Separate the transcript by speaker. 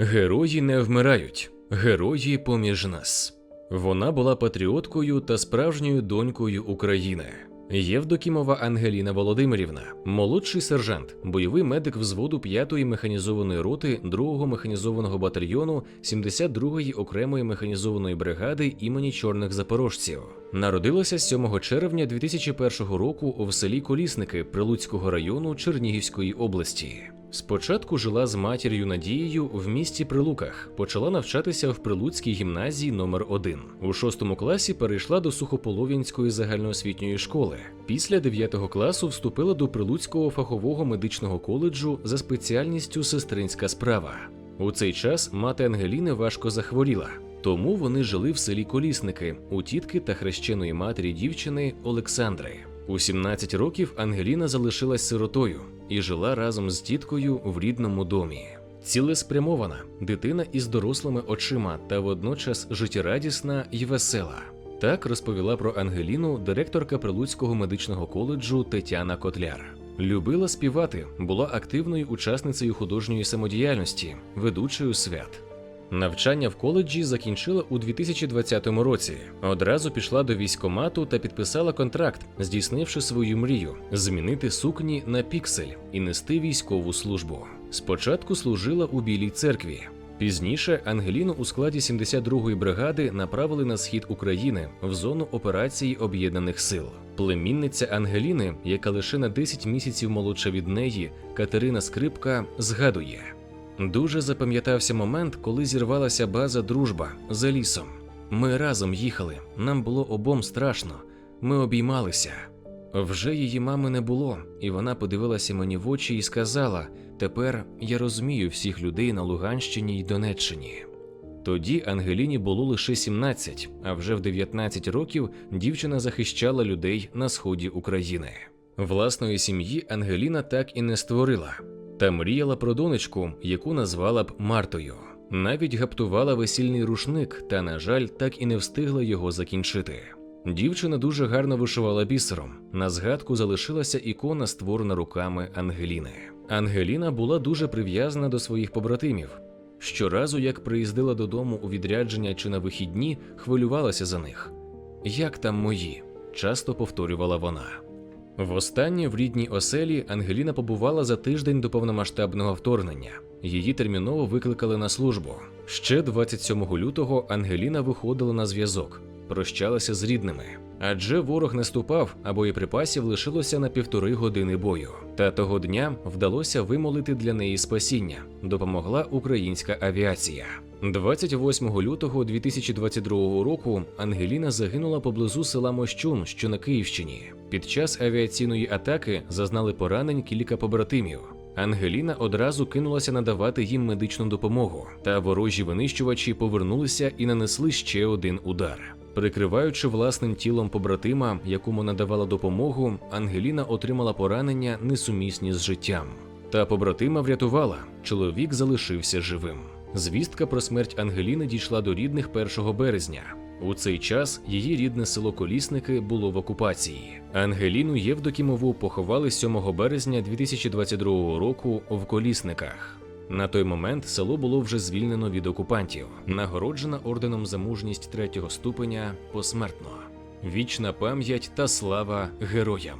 Speaker 1: Герої не вмирають, герої поміж нас. Вона була патріоткою та справжньою донькою України. Євдокімова Ангеліна Володимирівна, молодший сержант, бойовий медик взводу 5-ї механізованої роти 2-го механізованого батальйону 72-ї окремої механізованої бригади імені чорних запорожців. Народилася 7 червня 2001 року в селі Колісники Прилуцького району Чернігівської області. Спочатку жила з матір'ю Надією в місті Прилуках, почала навчатися в Прилуцькій гімназії номер 1 У шостому класі перейшла до Сухополов'янської загальноосвітньої школи. Після 9 класу вступила до Прилуцького фахового медичного коледжу за спеціальністю сестринська справа. У цей час мати Ангеліни важко захворіла. Тому вони жили в селі Колісники у тітки та хрещеної матері дівчини Олександри. У 17 років Ангеліна залишилась сиротою і жила разом з тіткою в рідному домі. Цілеспрямована дитина із дорослими очима та водночас життєрадісна і весела. Так розповіла про Ангеліну директорка Прилуцького медичного коледжу Тетяна Котляр. Любила співати, була активною учасницею художньої самодіяльності, ведучою свят. Навчання в коледжі закінчила у 2020 році. Одразу пішла до військкомату та підписала контракт, здійснивши свою мрію змінити сукні на піксель і нести військову службу. Спочатку служила у Білій церкві. Пізніше Ангеліну у складі 72-ї бригади направили на схід України в зону операції Об'єднаних Сил. Племінниця Ангеліни, яка лише на 10 місяців молодша від неї, Катерина Скрипка, згадує. Дуже запам'ятався момент, коли зірвалася база Дружба за лісом. Ми разом їхали, нам було обом страшно. Ми обіймалися. Вже її мами не було, і вона подивилася мені в очі і сказала: Тепер я розумію всіх людей на Луганщині й Донеччині. Тоді Ангеліні було лише 17, а вже в 19 років дівчина захищала людей на сході України. Власної сім'ї Ангеліна так і не створила, та мріяла про донечку, яку назвала б Мартою. Навіть гаптувала весільний рушник, та, на жаль, так і не встигла його закінчити. Дівчина дуже гарно вишивала бісером. На згадку залишилася ікона, створена руками Ангеліни. Ангеліна була дуже прив'язана до своїх побратимів. Щоразу, як приїздила додому у відрядження чи на вихідні, хвилювалася за них. Як там мої? часто повторювала вона. Востаннє в рідній оселі Ангеліна побувала за тиждень до повномасштабного вторгнення. Її терміново викликали на службу. Ще 27 лютого Ангеліна виходила на зв'язок, прощалася з рідними. Адже ворог наступав, а боєприпасів лишилося на півтори години бою. Та того дня вдалося вимолити для неї спасіння. Допомогла українська авіація. 28 лютого 2022 року Ангеліна загинула поблизу села Мощун, що на Київщині. Під час авіаційної атаки зазнали поранень кілька побратимів. Ангеліна одразу кинулася надавати їм медичну допомогу, та ворожі винищувачі повернулися і нанесли ще один удар. Прикриваючи власним тілом побратима, якому надавала допомогу, Ангеліна отримала поранення несумісні з життям. Та побратима врятувала. Чоловік залишився живим. Звістка про смерть Ангеліни дійшла до рідних 1 березня. У цей час її рідне село Колісники було в окупації. Ангеліну Євдокімову поховали 7 березня 2022 року в Колісниках. На той момент село було вже звільнено від окупантів, нагороджена орденом за мужність третього ступеня посмертно. Вічна пам'ять та слава героям.